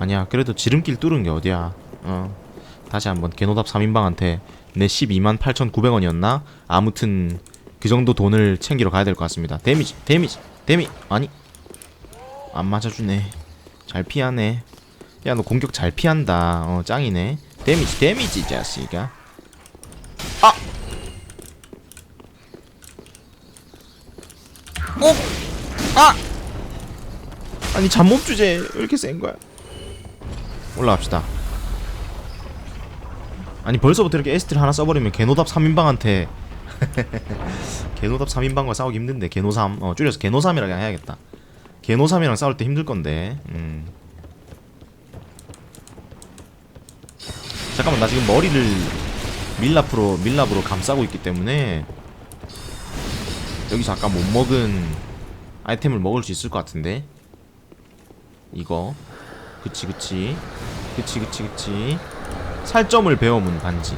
아니야 그래도 지름길 뚫은 게 어디야? 어. 다시 한번 개노답 3인방한테 내 12만 8,900원이었나? 아무튼 그 정도 돈을 챙기러 가야 될 것 같습니다. 데미지 데미지 데미 아니. 안 맞아주네. 잘 피하네. 야 너 공격 잘 피한다. 어 짱이네. 데미지 데미지 이 자식아. 아! 어? 아! 아니 잠못 주제 왜 이렇게 센 거야 올라갑시다. 아니 벌써부터 이렇게 에스트를 하나 써버리면 개노답 3인방한테 개노답 3인방과 싸우기 힘든데 개노삼. 어 줄여서 개노삼이라 그냥 해야겠다. 개노삼이랑 싸울 때 힘들 건데 음. 잠깐만 나 지금 머리를 밀랍으로 밀랍으로 감싸고 있기 때문에 여기서 아까 못 먹은 아이템을 먹을 수 있을 것 같은데? 이거. 그치 그치 그치 그치 그치. 살점을 배워문 반지.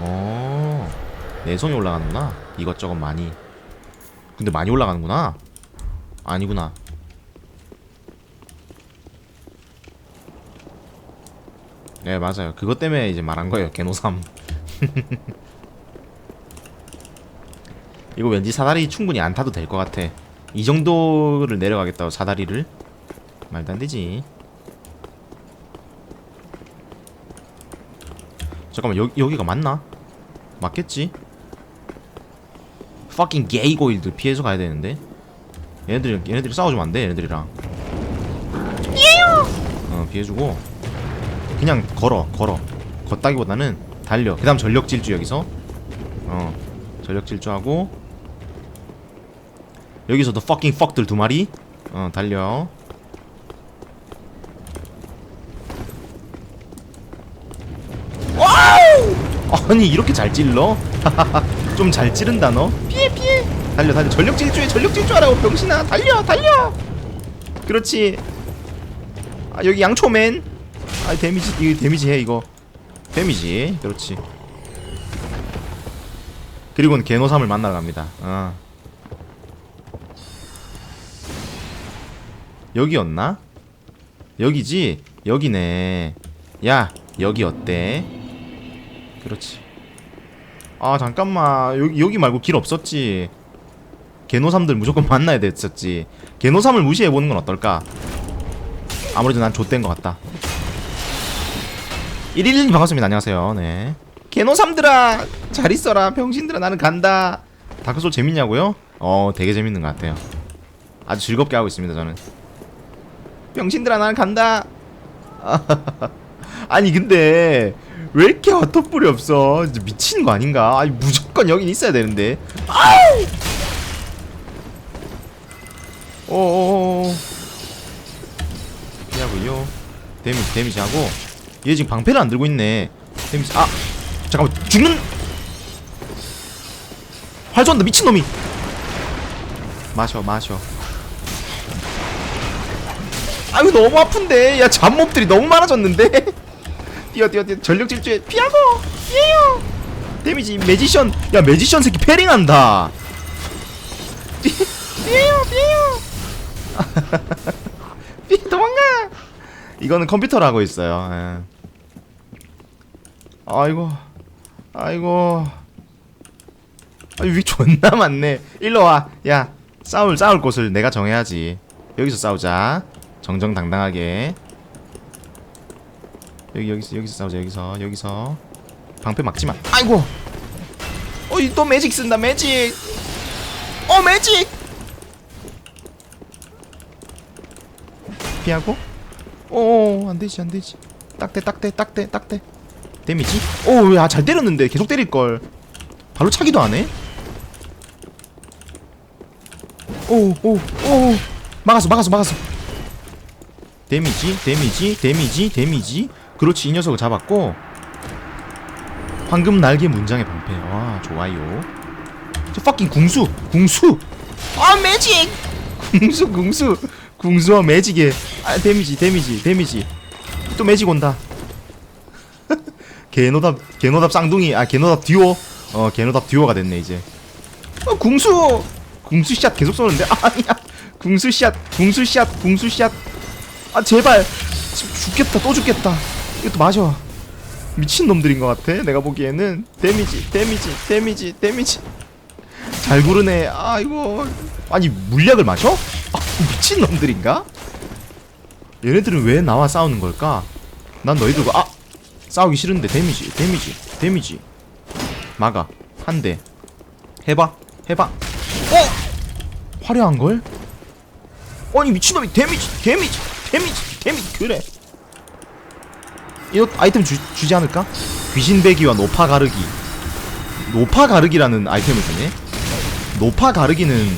어 내성이 올라가는구나. 이것저것 많이. 근데 많이 올라가는구나. 아니구나. 네 맞아요. 그것 때문에 이제 말한 거예요 개노삼. 이거 왠지 사다리 충분히 안 타도 될 것 같아 이 정도를 내려가겠다고 사다리를? 말도 안 되지. 잠깐만 여, 여기가 맞나? 맞겠지? fucking gay 고일들 피해서 가야 되는데. 얘네들이 얘네들이 싸워주면 안돼 얘네들이랑. 어 피해주고. 그냥 걸어 걸어. 걷다기보다는 달려. 그 다음 전력 질주 여기서. 어 전력 질주하고 여기서도 fucking fuck들 두 마리. 어 달려. 와우! 아니 이렇게 잘 찔러? 좀 잘 찌른다 너? 피해 피해. 달려 달려. 전력 질주해 전력 질주하라고 병신아. 달려 달려! 그렇지. 아 여기 양초맨. 아 데미지 이거 데미지 해 이거. 데미지. 그렇지. 그리고는 개노삼을 만나러 갑니다. 어. 여기였나? 여기지? 여기네. 야 여기 어때? 그렇지. 아 잠깐만. 여기, 여기 말고 길 없었지. 개노삼들 무조건 만나야 됐었지. 개노삼을 무시해보는 건 어떨까? 아무래도 난 좆된 것 같다. 111님 반갑습니다. 안녕하세요. 네. 개노삼들아 잘 있어라. 병신들아 나는 간다. 다크솔 재밌냐고요? 어 되게 재밌는 것 같아요. 아주 즐겁게 하고 있습니다 저는 병신들아 나는 간다. 아니 근데 왜 이렇게 핫토뿔이 없어? 미친 거 아닌가? 아니 무조건 여긴 있어야 되는데. 아우! 오오오 피하고요. 데미지 데미지 하고. 얘 지금 방패를 안 들고 있네. 데미지 아! 잠깐만 죽는! 활 쏜다 미친놈이! 마셔 마셔 아유 너무 아픈데. 야 잡몹들이 너무 많아졌는데. 뛰어 뛰어 뛰어. 전력 질주해 피하고. 피해요. 데미지 매지션. 야 매지션 새끼 패링한다. 피, 피해요 피해요. 피 도망가. 이거는 컴퓨터로 하고 있어요. 예. 아이고. 아이고. 아 여기 존나 많네. 일로 와 야 싸울 싸울 곳을 내가 정해야지. 여기서 싸우자 정정당당하게 여기 여기서 여기서 싸우자 여기서 여기서 방패 막지 마. 아이고. 어이 또 매직 쓴다 매직. 어 매직. 피하고. 오, 안 되지 안 되지. 딱대 딱대 딱대 딱대. 데미지? 오, 야잘 때렸는데 계속 때릴 걸. 바로 차기도 안 해. 오, 오, 오. 막았어 막았어 막았어. 데미지 데미지 데미지 데미지. 그렇지 이 녀석을 잡았고. 황금 날개 문장의 방패. 와 좋아요. 저 fucking 궁수 궁수. 아 매직 궁수 궁수. 궁수와 매직에 아 데미지 데미지 데미지. 또 매직 온다. 개노답 개노답 쌍둥이 아 개노답 듀오. 어 개노답 듀오가 됐네 이제. 어 궁수. 궁수 샷 계속 쏘는데? 아니야. 궁수 샷 궁수 샷 궁수 샷 아 제발 죽겠다 또 죽겠다 이것도 마셔 미친놈들인 것 같아 내가 보기에는 데미지 데미지 데미지 데미지 잘 구르네 아이고 아니 물약을 마셔? 아, 미친놈들인가? 얘네들은 왜 나와 싸우는 걸까? 난 너희들과 아! 싸우기 싫은데 데미지 데미지 데미지 막아 한 대 해봐 해봐 어! 화려한걸? 아니 미친놈이 데미지 데미지 데미지 데미지 그래. 이거 아이템 주, 주지 않을까? 귀신 배기와 노파 가르기. 노파 가르기라는 아이템을 주네? 노파 가르기는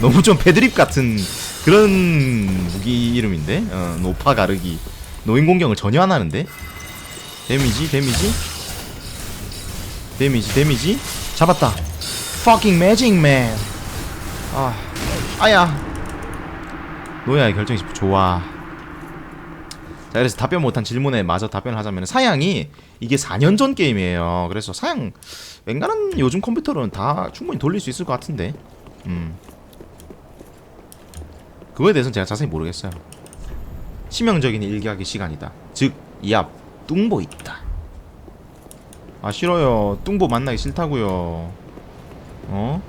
너무 좀 패드립 같은 그런 무기 이름인데? 어, 노파 가르기. 노인 공격을 전혀 안 하는데? 데미지 데미지? 데미지 데미지? 잡았다. Fucking magic man. 아 아야. 노야의 결정식 좋아 자 그래서 답변 못한 질문에 마저 답변을 하자면 사양이 이게 4년 전 게임이에요. 그래서 사양 웬간한 요즘 컴퓨터로는 다 충분히 돌릴 수 있을 것 같은데. 음. 그거에 대해서는 제가 자세히 모르겠어요. 치명적인 일기하기 시간이다. 즉 이앞 뚱보 있다. 아 싫어요. 뚱보 만나기 싫다고요. 어?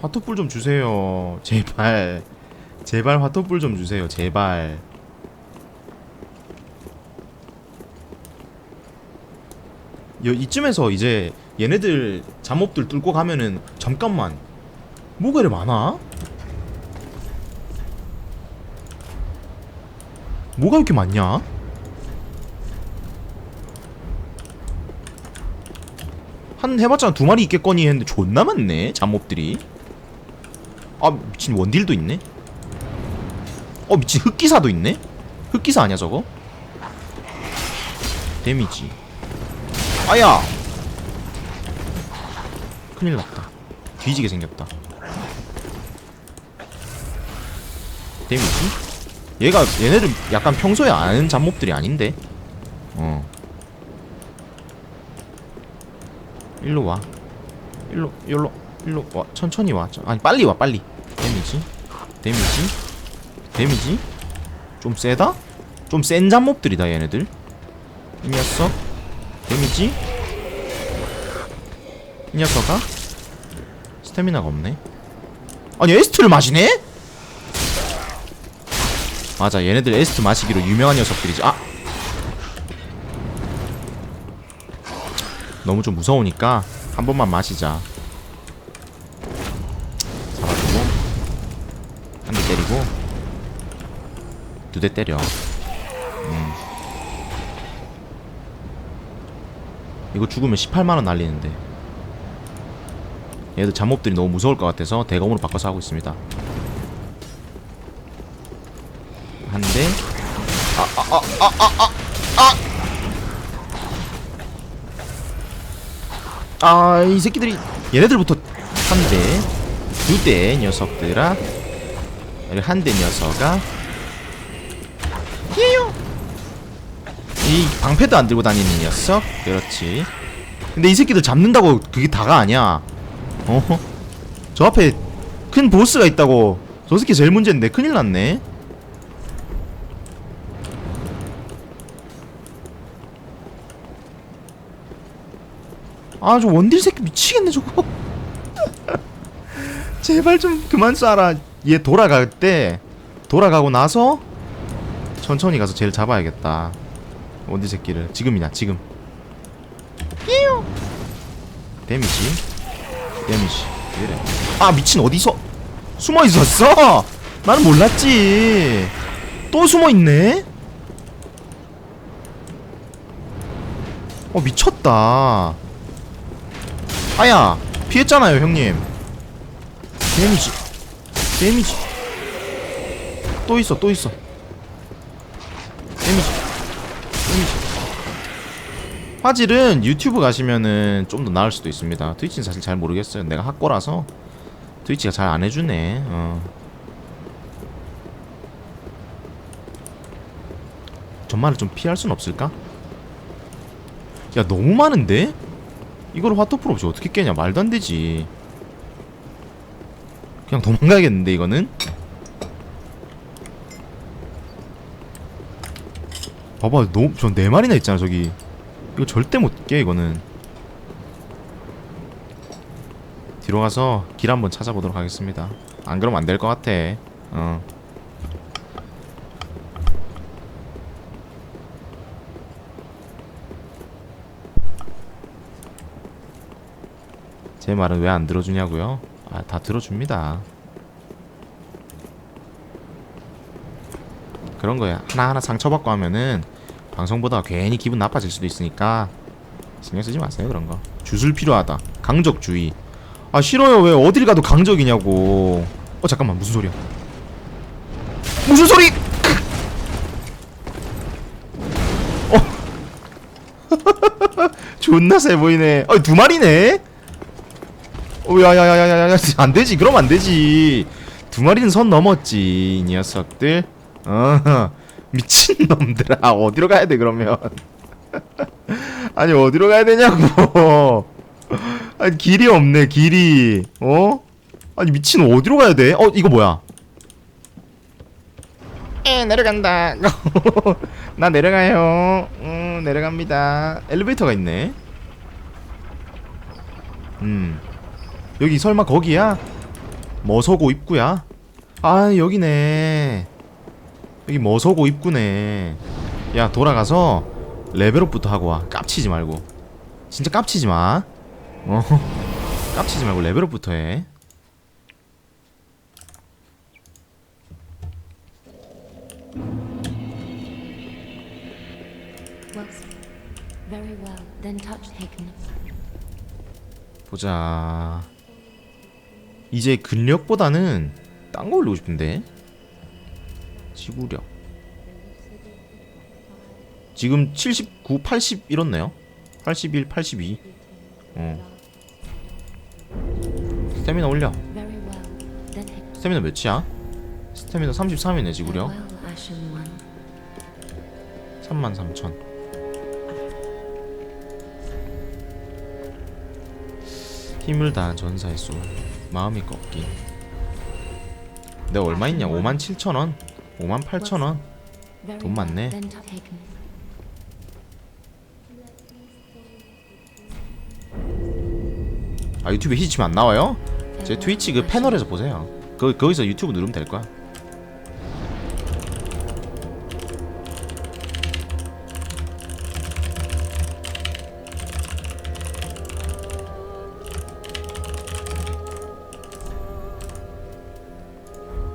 화토불 좀 주세요. 제발. 제발 화토불 좀 주세요. 제발. 여, 이쯤에서 이제 얘네들 잠업들 뚫고 가면은 잠깐만. 뭐가 이래 많아? 뭐가 이렇게 많냐? 한 해봤자 두 마리 있겠거니 했는데 존나 많네 잠업들이 아 미친 원딜도 있네? 어 미친 흑기사도 있네? 흑기사 아니야 저거? 데미지. 아야! 큰일 났다. 뒤지게 생겼다. 데미지? 얘가 얘네들 약간 평소에 아는 잡몹들이 아닌데? 어. 일로 와. 일로 일로 일로 와. 천천히 와. 저- 아니 빨리 와 빨리 데미지? 데미지? 데미지? 좀 세다? 좀 센 잡몹들이다 얘네들. 이 녀석. 데미지? 이 녀석아? 스태미나가 없네. 아니 에스트를 마시네? 맞아 얘네들 에스트 마시기로 유명한 녀석들이지. 아! 너무 좀 무서우니까 한 번만 마시자 두 대 때려. 음. 이거 죽으면 18만원 날리는데. 얘들 잠몹들이 너무 무서울 것 같아서 대검으로 바꿔서 하고 있습니다. 한대. 아이 새끼들이 얘네들부터 한 대 두 대 녀석들아. 한 대 녀석아 이 방패도 안 들고 다니는 녀석 그렇지. 근데 이 새끼들 잡는다고 그게 다가 아니야. 어저 앞에 큰 보스가 있다고. 저 새끼 제일 문제인데. 큰일 났네. 아 저 원딜 새끼 미치겠네 저거. 제발 좀 그만 쏴라. 얘 돌아갈 때 돌아가고 나서 천천히 가서 쟤를 잡아야겠다 원딜 새끼를. 지금이냐 지금. 삐용 데미지? 데미지. 그래? 아 미친 어디서? 숨어 있었어? 나는 몰랐지. 또 숨어 있네? 어 미쳤다. 아야 피했잖아요 형님. 데미지. 데미지. 또 있어 또 있어. 데미지 화질은 유튜브 가시면은 좀 더 나을 수도 있습니다. 트위치는 사실 잘 모르겠어요. 내가 학고라서 트위치가 잘 안 해주네. 어. 전말을 좀 피할 순 없을까? 야 너무 많은데? 이걸 화토풀 없이 어떻게 깨냐? 말도 안 되지. 그냥 도망가야겠는데 이거는? 봐봐 너무 저네 마리나 있잖아 저기 이거 절대 못 깨 이거는 뒤로 가서 길 한번 찾아보도록 하겠습니다 안 그러면 안 될 것 같아 어 제 말은 왜 안 들어주냐고요? 아, 다 들어줍니다. 그런 거야. 하나하나 상처받고 하면은 방송보다 괜히 기분 나빠질 수도 있으니까 신경 쓰지 마세요, 그런 거. 주술 필요하다. 강적 주의. 아, 싫어요. 왜 어딜 가도 강적이냐고. 어, 잠깐만. 무슨 소리야? 무슨 소리? 어. 존나 세 보이네. 어, 두 마리네? 어, 야야야야야야 안 되지 그럼 안 되지 두 마리는 선 넘었지 이 녀석들 어 미친 놈들아 어디로 가야 돼 그러면? 아니 어디로 가야 되냐고. 아니 길이 없네 길이. 어? 아니 미친 어디로 가야 돼 어 이거 뭐야? 에 내려간다. 나 내려가요. 음 내려갑니다. 엘리베이터가 있네. 음. 여기 설마 거기야? 머서고 입구야? 아 여기네 여기 머서고 입구네. 야 돌아가서 레벨업부터 하고 와. 깝치지 말고. 진짜 깝치지 마. 어? 깝치지 말고 레벨업부터 해. 보자. 이제 근력보다는 딴 거 올리고 싶은데 지구력 지금 79, 80 이렇네요 81, 82 어. 스태미나 올려. 스태미나 몇이야? 스태미나 33이네 지구력 Well, Ashen One. 33,000 힘을 다한 전사의 수 마음이 꺾인 내가 얼마 있냐 57,000원 58,000원 Very 돈. 많네. 아 유튜브에 히치면 안 나와요? 제 트위치 그 패널에서 보세요 거, 거기서 유튜브 누르면 될 거야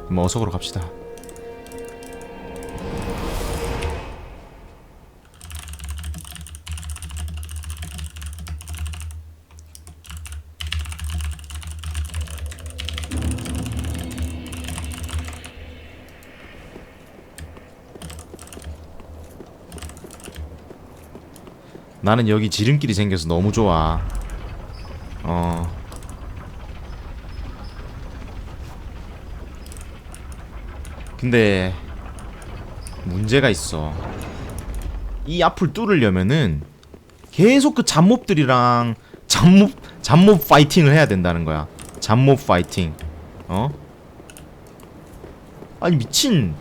뭐 어석으로 갑시다 나는 여기 지름길이 생겨서 너무 좋아. 어. 근데 문제가 있어. 이 앞을 뚫으려면은 계속 그 잡몹들이랑 잡몹 잡몹 파이팅을 해야 된다는 거야. 잡몹 파이팅. 어? 아니 미친.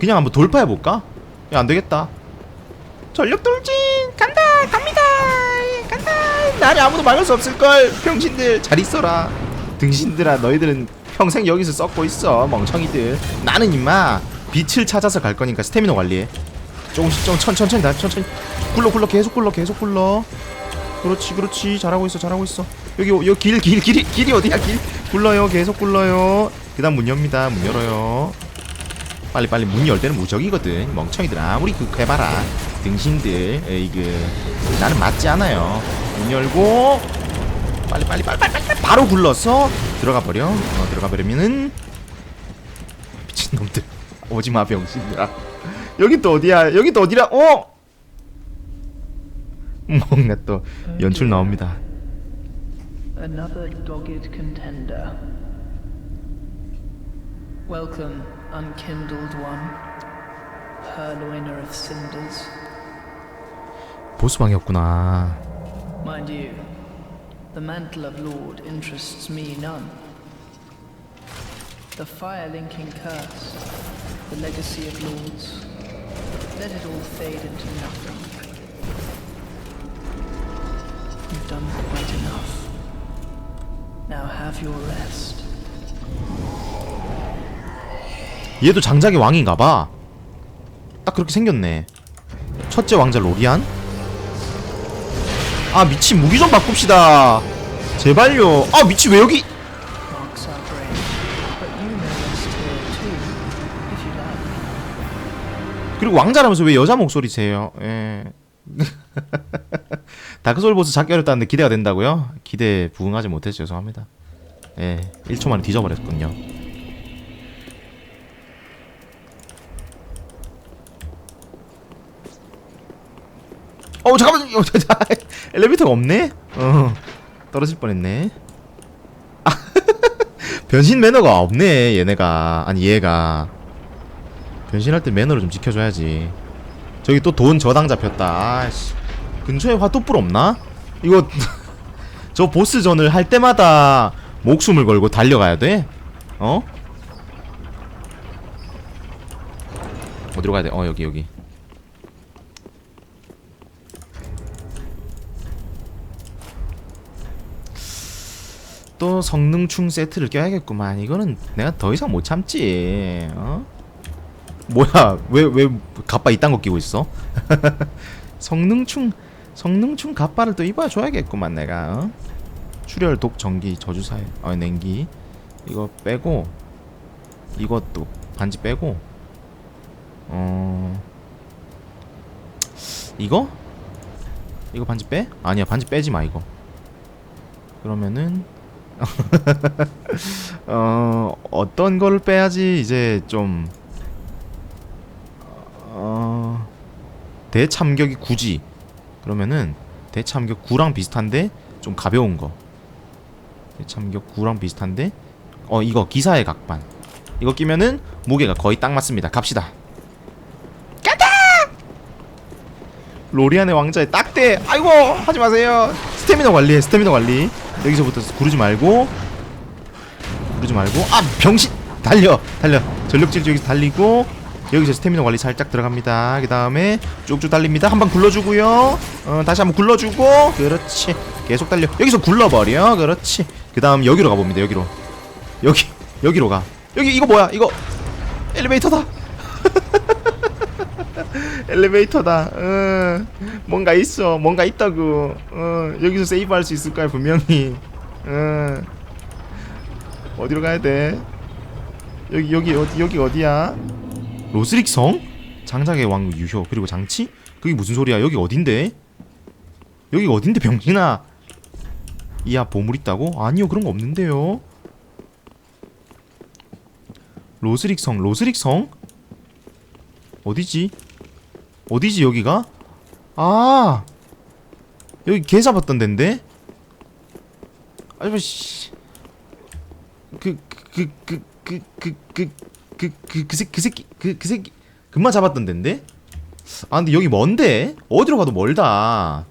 그냥 한번 돌파해 볼까? 야, 안 되겠다. 전력 돌진! 간다! 갑니다! 간다! 나를 아무도 막을 수 없을걸! 병신들 잘 있어라. 등신들아 너희들은 평생 여기서 썩고 있어 멍청이들. 나는 임마 빛을 찾아서 갈 거니까 스태미너 관리해. 조금씩 좀 천, 천천히 나 천천히. 굴러 굴러 계속 굴러 계속 굴러. 그렇지 그렇지. 잘하고 있어 잘하고 있어. 여기 여기 길 길 길이 길이 어디야 길? 굴러요 계속 굴러요. 그다음 문 엽니다. 문 열어요 빨리 빨리 문 열 때는 무적이거든. 멍청이들 아무리 그 해봐라. 등신들 에이 그 나는 맞지 않아요. 문 열고 빨리 빨리 빨리 빨리 빨리 바로 굴러서 들어가 버려. 어 들어가 버리면은 미친놈들 오지마 병신들아. 여기 또 어디야? 여기 또 어디라? 어? 뭔가 또. 연출 나옵니다. Another dogged contender. Welcome, unkindled one, purloiner of cinders. 보스방이었구나 Mind you, the mantle of Lord interests me none. The fire-linking curse, the legacy of lords, let it all fade into nothing. You've done quite enough. Now have your rest. 얘도 장작의 왕인가봐. 딱 그렇게 생겼네. 첫째 왕자 로리안? 아 미친 무기 좀 바꿉시다. 제발요. 아 미친 왜 여기. 그리고 왕자라면서 왜 여자 목소리세요? 예. 다크소울 보스 잡기 어렵다는데 기대가 된다고요? 기대 부응하지 못해서 죄송합니다. 예 1초 만에 뒤져버렸군요 어 잠깐만 어, 엘리베이터가 없네? 어 떨어질 뻔했네 아, 변신 매너가 없네 얘네가 아니 얘가 변신할 때 매너를 좀 지켜줘야지 저기 또 돈 저당 잡혔다 아씨 근처에 화또불 없나? 이거 저 보스전을 할 때마다 목숨을 걸고 달려가야 돼? 어? 어디로 가야 돼? 어 여기 여기 또 성능충 세트를 껴야겠구만 이거는 내가 더 이상 못 참지 어? 뭐야 왜왜 갑바 이딴 거 끼고 있어? 성능충 성능충 갑바를 또 입어줘야겠구만 내가 어? 출혈 독 전기 저주사에 어 냉기 이거 빼고 이것도 반지 빼고 어 이거 이거 반지 빼? 아니야 반지 빼지 마 이거 그러면은 어 어떤 걸 빼야지 이제 좀 어... 대참격이 9지. 그러면은 대참격 9랑 비슷한데 좀 가벼운 거. 대참격 9랑 비슷한데 어 이거 기사의 각반. 이거 끼면은 무게가 거의 딱 맞습니다. 갑시다. 간다! 로리안의 왕자의 딱대! 아이고 하지 마세요. 스태미너 관리해 스태미너 관리 여기서부터 구르지 말고 구르지 말고 아 병신! 달려 달려. 전력질 여기서 달리고 여기서 스태미너 관리 살짝 들어갑니다. 그 다음에 쭉쭉 달립니다. 한번 굴러주고요. 어, 다시 한번 굴러주고 그렇지. 계속 달려. 여기서 굴러버려. 그렇지. 그 다음 여기로 가봅니다 여기로. 여기 여기로 가. 여기 이거 뭐야? 이거 엘리베이터다 엘리베이터다. 어, 뭔가 있어. 뭔가 있다고. 어, 여기서 세이브할 수 있을 거야 분명히? 어, 어디로 가야 돼? 여기 여기 어디 여기 어디야? 로스릭 성? 장작의 왕 유효. 그리고 장치? 그게 무슨 소리야? 여기 어딘데? 여기 어딘데 병신아? 이야 보물 있다고? 아니요 그런 거 없는데요. 로스릭 성 로스릭 성? 어디지 어디지 여기가? 아 여기 개 잡았던 데인데? 아저씨. 그그그 그 그 그 그 그 그 새끼 그 새끼 그 그 새끼 금방 잡았던 데인데? 아 근데 여기 먼데? 어디로 가도 멀다.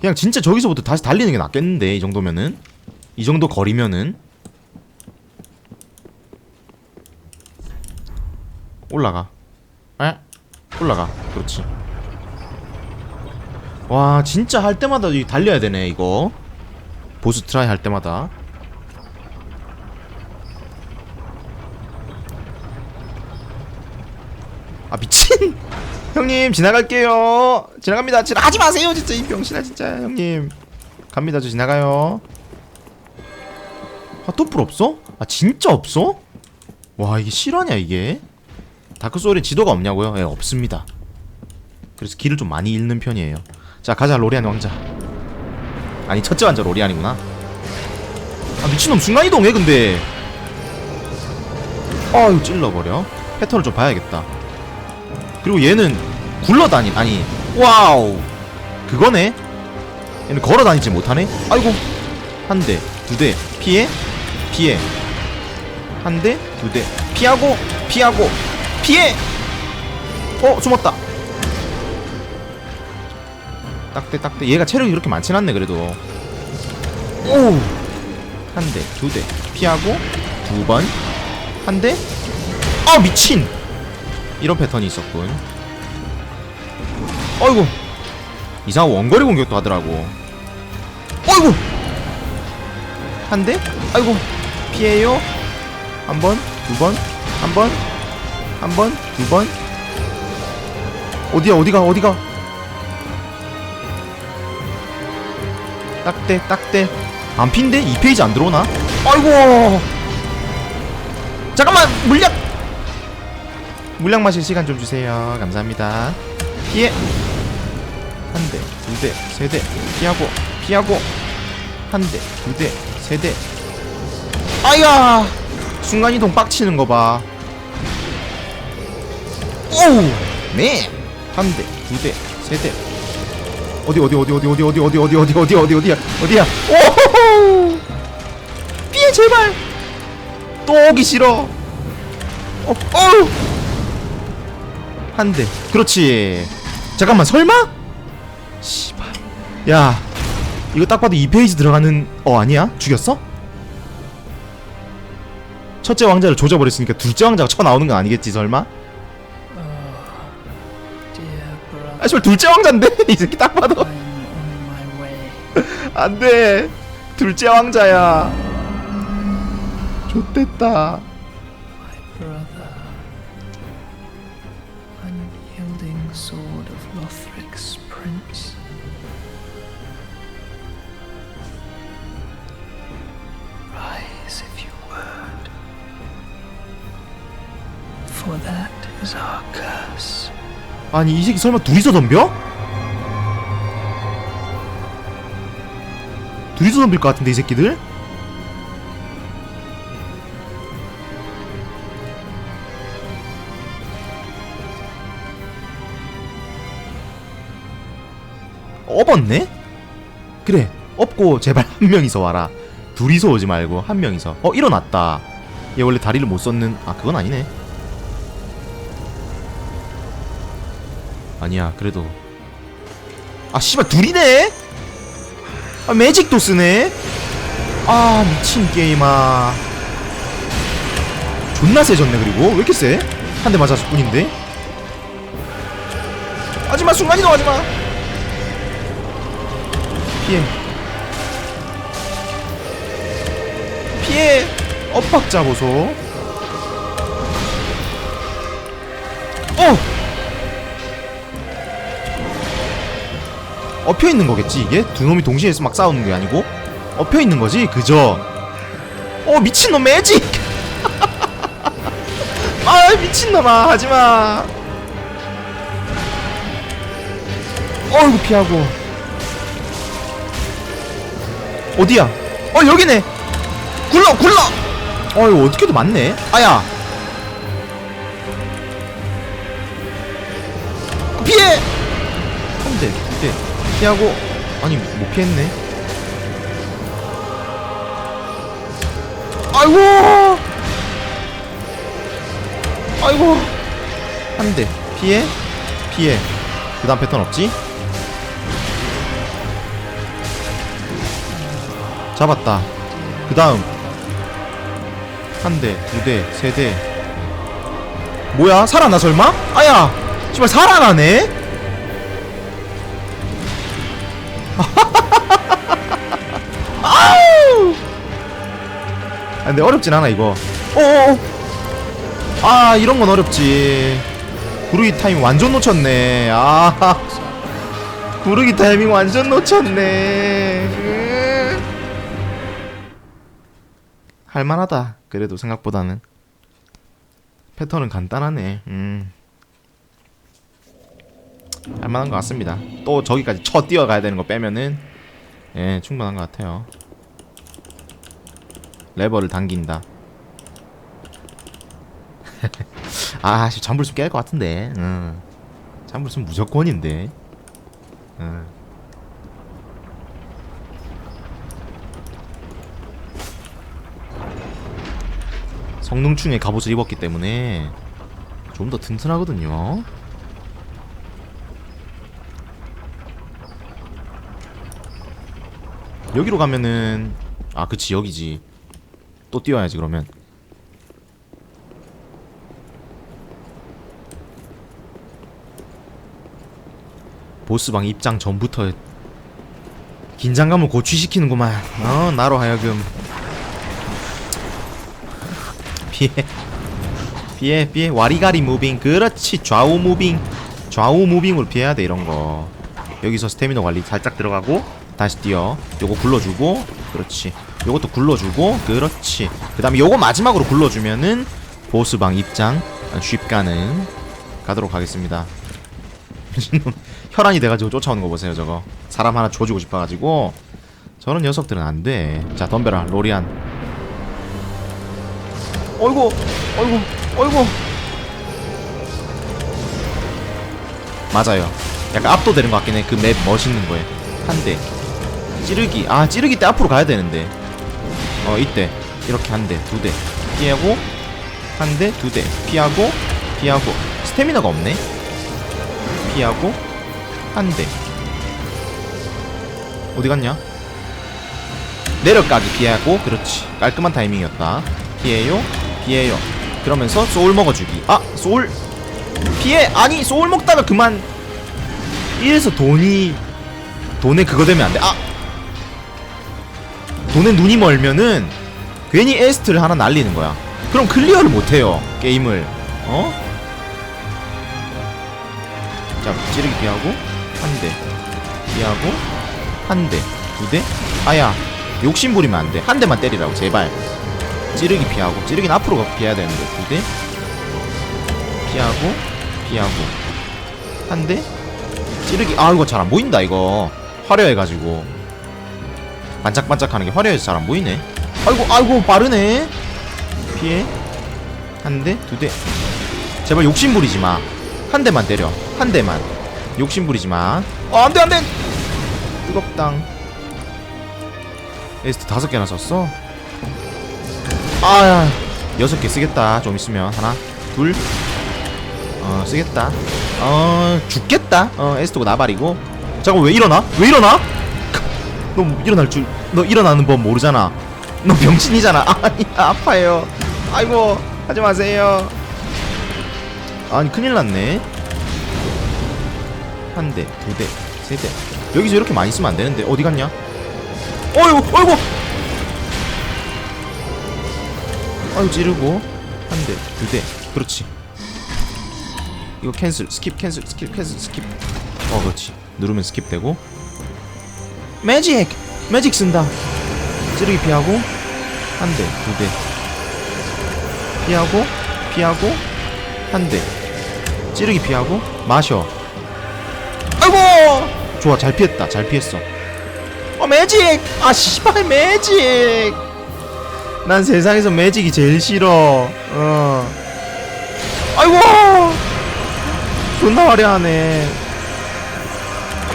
그냥 진짜 저기서부터 다시 달리는 게 낫겠는데 이 정도면은? 이 정도 거리면은? 올라가. 에? 올라가. 그렇지. 와 진짜 할 때마다 이 달려야 되네 이거. 보스 트라이 할 때마다. 아 미친! 형님 지나갈게요. 지나갑니다. 지나가지 마세요 진짜. 이 병신아 진짜. 형님. 갑니다. 저 지나가요. 아 또뿔 없어? 아 진짜 없어? 와 이게 실화냐 이게 다크소울에 지도가 없냐고요? 예 없습니다. 그래서 길을 좀 많이 잃는 편이에요. 자 가자 로리안 왕자. 아니 첫째 왕자 로리안이구나. 아 미친놈 순간이동해 근데. 아유 찔러버려. 패턴을 좀 봐야겠다. 그리고 얘는 굴러다니 아니 와우. 그거네? 얘는 걸어다니지 못하네? 아이고. 한 대 두 대 피해? 피해. 한 대 두 대. 피하고 피하고 피해 어 숨었다 딱대 딱대 얘가 체력이 그렇게 많진 않네 그래도 오! 한 대, 두 대 피하고 두 번 한 대. 아 미친! 이런 패턴이 있었군. 어이구 이상한 원거리 공격도 하더라고. 어이구 한 대. 아이고 피해요. 한 번, 두 번, 한 번, 한 번, 두 번. 어디야 어디가 어디가? 딱대 딱대. 안 핀데? 2페이지 안 들어오나? 아이고! 잠깐만! 물약! 물약 마실 시간 좀 주세요. 감사합니다. 피해! 한 대, 두 대, 세 대. 피하고 피하고. 한 대, 두 대, 세 대. 아야! 순간이동 빡치는 거 봐 오우 네. 한 대, 두 대, 세 대. 어디 어디 어디 어디 어디 어디 어디 어디 어디 어디 어디 어디야 어디야? 오호호! 피해 제발. 또 오기 싫어. 어, 어우. 한 대. 그렇지. 잠깐만 설마? 씨발. 야. 이거 딱 봐도 2페이지 들어가는 어 아니야? 죽였어? 첫째 왕자를 조져버렸으니까 둘째 왕자가 쳐 나오는 건 아니겠지 설마? 아, 씨발 둘째 왕자인데 이 새끼 딱 봐도 way. 안돼 둘째 왕자야 would. For that is our curse. 아니 이 새끼 설마 둘이서 덤벼? 둘이서 덤빌 것 같은데 이 새끼들? 업었네? 그래 업고 제발 한 명이서 와라 둘이서 오지 말고 한 명이서 어 일어났다 얘 원래 다리를 못 썼는 아 그건 아니네 아니야 그래도. 아 씨발 둘이네? 아 매직도 쓰네? 아 미친 게임아. 존나 세졌네 그리고. 왜 이렇게 세? 한 대 맞았을 뿐인데. 하지마 순간이동 하지마. 피해. 피해. 엇박자 보소 어! 엎혀 있는 거겠지 이게? 두 놈이 동시에 막 싸우는 게 아니고? 엎혀 있는 거지? 그저 어 미친놈 매직 아 미친놈아 하지마. 어이구 피하고. 어디야? 어 여기네. 굴러 굴러! 어 이거 어떻게도 맞네. 아야 피하고 아니 못 피했네. 아이고, 아이고, 한 대. 피해, 피해. 그 다음 패턴 없지? 잡았다. 그 다음 한 대, 두 대, 세 대. 뭐야? 살아나 설마? 아야, 씨발 살아나네? 아, 근데 어렵진 않아 이거. 어어어. 아 이런 건 어렵지. 구르기 타이밍 완전 놓쳤네. 아 구르기 타이밍 완전 놓쳤네. 으. 할만하다. 그래도 생각보다는 패턴은 간단하네. 음. 할만한 것 같습니다. 또 저기까지 쳐 뛰어가야 되는 거 빼면은 예 충분한 것 같아요. 레버를 당긴다. 아, 씨, 잠불 쓰면 깰것 같은데. 응. 잠불 쓰면 무조건인데. 응. 성능충의 갑옷을 입었기 때문에 좀 더 튼튼하거든요. 여기로 가면은 아 그치 여기지 또 뛰어야지 그러면. 보스방 입장 전부터 긴장감을 고취시키는구만. 어 나로 하여금. 피해. 피해 피해. 와리가리 무빙. 그렇지. 좌우 무빙. 좌우 무빙으로 피해야 돼 이런 거. 여기서 스태미너 관리 살짝 들어가고 다시 뛰어. 요거 굴러주고 그렇지. 요것도 굴러주고 그렇지. 그 다음에 요거 마지막으로 굴러주면은 보스방 입장 쉽가는 가도록 하겠습니다. 혈안이 돼가지고 쫓아오는 거 보세요 저거. 사람 하나 줘주고 싶어가지고. 저런 녀석들은 안돼 자 덤벼라 로리안. 어이구 어이구 어이구. 맞아요. 약간 압도되는 것 같긴 해그 맵 멋있는 거에. 한대 찌르기. 아 찌르기 때 앞으로 가야 되는데. 어 이때. 이렇게 한 대 두 대. 피하고 한 대 두 대. 피하고 피하고. 스태미나가 없네. 피하고 한 대. 어디 갔냐? 내려가기 피하고. 그렇지. 깔끔한 타이밍이었다. 피해요 피해요. 그러면서 소울 먹어주기. 아 소울. 피해. 아니 소울 먹다가 그만. 이래서 돈이 돈에 그거 되면 안돼. 아 돈에 눈이 멀면은 괜히 에스트를 하나 날리는 거야. 그럼 클리어를 못해요 게임을. 어? 자 찌르기 피하고 한 대. 피하고 한 대 두 대? 아야 욕심 부리면 안 돼. 한 대만 때리라고 제발. 찌르기 피하고 찌르기는 앞으로 가- 피해야 되는데 두 대? 피하고 피하고. 한 대? 찌르기 아 이거 잘 안 보인다 이거. 화려해가지고 반짝반짝하는 게 화려해서 잘 안 보이네. 아이고 아이고 빠르네. 피해. 한 대 두 대. 제발 욕심 부리지 마 한 대만 때려. 한 대만. 욕심 부리지 마. 어, 안 돼 안 돼! 뜨겁당. 에스트 다섯 개나 썼어? 아 여섯 개 쓰겠다. 좀 있으면 하나 둘. 어 쓰겠다. 어 죽겠다. 어 에스트고 나발이고. 잠깐 왜 일어나? 왜 일어나 너 일어날 줄 너 일어나는 법 모르잖아 너 병신이잖아 아니 아파요 아이고 하지 마세요 아니 큰일 났네 한 대, 두 대, 세 대. 여기서 이렇게 많이 쓰면 안 되는데 어디 갔냐? 어이구, 어이구. 아유 찌르고 한 대, 두 대. 그렇지. 이거 캔슬, 스킵, 캔슬, 스킵, 캔슬, 스킵. 어, 그렇지. 누르면 스킵 되고. 매직, 매직 쓴다. 찌르기 피하고 한 대, 두 대. 피하고, 피하고 한 대. 찌르기 피하고 마셔. 아이고! 좋아 잘 피했다 잘 피했어. 어 매직! 아 씨발 매직! 난 세상에서 매직이 제일 싫어. 어. 아이고! 존나 화려하네.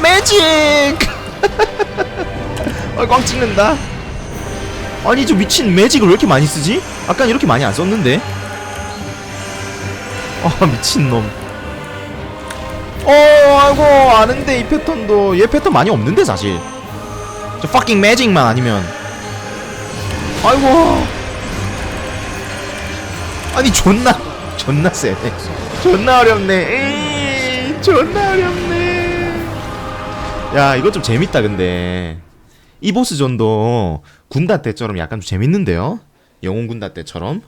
매직 어꽝 찍는다. 아니 저 미친 매직을 왜 이렇게 많이 쓰지? 아까 이렇게 많이 안 썼는데. 아 미친놈. 어 아이고 아는데 이 패턴도. 얘 패턴 많이 없는데 사실. 저 fucking 매직만 아니면. 아이고. 아니 존나 존나 세네 존나 어렵네. 에이 존나 어렵네 야 이거 좀 재밌다 근데. 이 보스전도 군단 때처럼 약간 좀 재밌는데요? 영웅 군단 때처럼?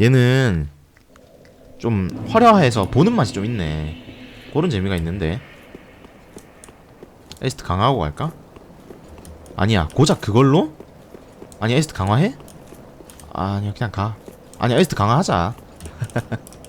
얘는 좀 화려해서 보는 맛이 좀 있네. 그런 재미가 있는데. 에스트 강화하고 갈까? 아니야 고작 그걸로? 아니 에스트 강화해? 아니야 그냥 가. 아니야 에스트 강화하자